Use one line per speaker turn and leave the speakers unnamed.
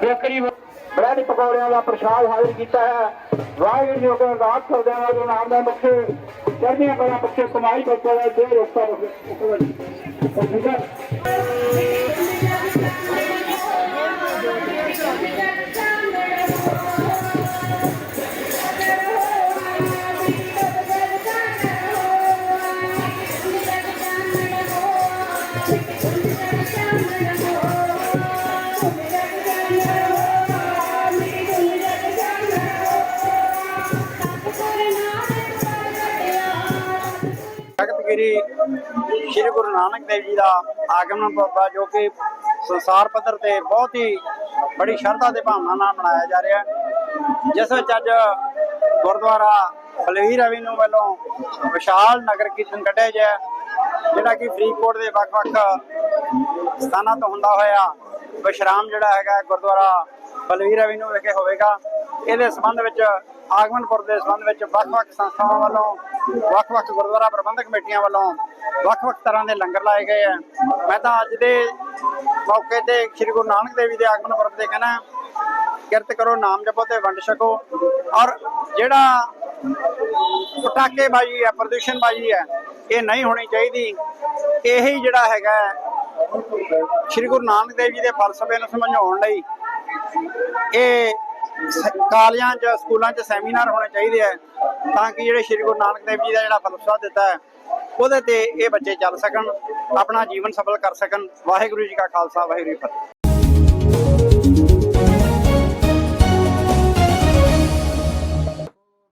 Bakery bread ਪਕੌੜਿਆਂ ਦਾ ਪ੍ਰਸ਼ਾਦ ਹਾਜ਼ਰ ਕੀਤਾ ਹੈ। ਵਾਹਿਗੁਰੂ ਜੀ ਕੋ ਅਰਦਾਸ ਕਰਦੇ ਹਾਂ ਜੋ ਨਾਮ ਦਾ ਮੁਖ। ਚੜ੍ਹਦੀਆਂ ਕਲਾ ਪੱਖੇ ਕਮਾਈ ਕਰਦਾ ਹੈ ਦੇ ਰੋਕਾ ਠੀਕ ਹੈ
ਸ੍ਰੀ ਗੁਰੂ ਨਾਨਕ ਦੇਵ ਜੀ ਦਾ ਆਗਮਨ ਪੁਰਬ ਜੋ ਕਿ ਸੰਸਾਰ ਪੱਧਰ ਤੇ ਬਹੁਤ ਹੀ ਬੜੀ ਸ਼ਰਧਾ ਤੇ ਭਾਵਨਾ ਨਾਲ ਮਨਾਇਆ ਜਾ ਰਿਹਾ ਹੈ। ਜਿਸ ਵਿੱਚ ਅੱਜ ਗੁਰਦੁਆਰਾ ਫਲਵੀਰ ਐਵੀਨਿਊ ਵੱਲੋਂ ਵਿਸ਼ਾਲ ਨਗਰ ਕੀਰਤਨ ਕੱਢਿਆ ਗਿਆ ਜਿਹੜਾ ਕਿ ਫਰੀਦਕੋਟ ਦੇ ਵੱਖ-ਵੱਖ ਸਥਾਨਾਂ ਤੋਂ ਹੁੰਦਾ ਹੋਇਆ ਵਿਸ਼ਰਾਮ ਜਿਹੜਾ ਹੈਗਾ ਗੁਰਦੁਆਰਾ ਬਲਵੀਰ ਐਵੀਨਿਊ ਵਿਖੇ ਹੋਵੇਗਾ। ਇਹਦੇ ਸੰਬੰਧ ਵਿੱਚ ਆਗਮਨਪੁਰ ਦੇ ਸੰਬੰਧ ਵਿੱਚ ਵੱਖ-ਵੱਖ ਸੰਸਥਾਵਾਂ ਵੱਲੋਂ, ਵੱਖ-ਵੱਖ ਗੁਰਦੁਆਰਾ ਪ੍ਰਬੰਧਕ ਕਮੇਟੀਆਂ ਵੱਲੋਂ ਵੱਖ-ਵੱਖ ਤਰ੍ਹਾਂ ਦੇ ਲੰਗਰ ਲਾਏ ਗਏ ਆ। ਮੈਂ ਤਾਂ ਅੱਜ ਦੇ ਮੌਕੇ ਤੇ ਸ੍ਰੀ ਗੁਰੂ ਨਾਨਕ ਦੇਵ ਜੀ ਦੇ ਆਗਮਨ ਪੁਰਬ ਤੇ ਕਹਿਣਾ ਕਿਰਤ ਕਰੋ, ਨਾਮ ਜਪੋ ਤੇ ਵੰਡ ਛਕੋ। ਔਰ ਜਿਹੜਾ ਪਟਾਕੇ ਬਾਜੀ ਹੈ ਪ੍ਰਦੂਸ਼ਣ ਬਾਜੀ ਹੈ ਇਹ ਨਹੀਂ ਹੋਣੀ ਚਾਹੀਦੀ। ਇਹੀ ਜਿਹੜਾ ਹੈਗਾ ਸ਼੍ਰੀ ਗੁਰੂ ਨਾਨਕ ਦੇਵ ਜੀ ਦੇ ਫਲਸਫੇ ਨੂੰ ਸਮਝਾਉਣ ਲਈ ਇਹ ਕਾਲਜਾਂ 'ਚ, ਸਕੂਲਾਂ 'ਚ ਸੈਮੀਨਾਰ ਹੋਣੇ ਚਾਹੀਦੇ ਆ ਤਾਂ ਕਿ ਜਿਹੜੇ ਸ਼੍ਰੀ ਗੁਰੂ ਨਾਨਕ ਦੇਵ ਜੀ ਦਾ ਜਿਹੜਾ ਫਲਸਫਾ ਦਿੱਤਾ ਹੈ, ਉਹਦੇ ਤੇ ਇਹ ਬੱਚੇ ਚੱਲ ਸਕਣ, ਆਪਣਾ ਜੀਵਨ ਸਫਲ ਕਰ ਸਕਣ। ਵਾਹਿਗੁਰੂ ਜੀ ਕਾ ਖਾਲਸਾ, ਵਾਹਿਗੁਰੂ ਜੀ ਕੀ ਫਤਿਹ।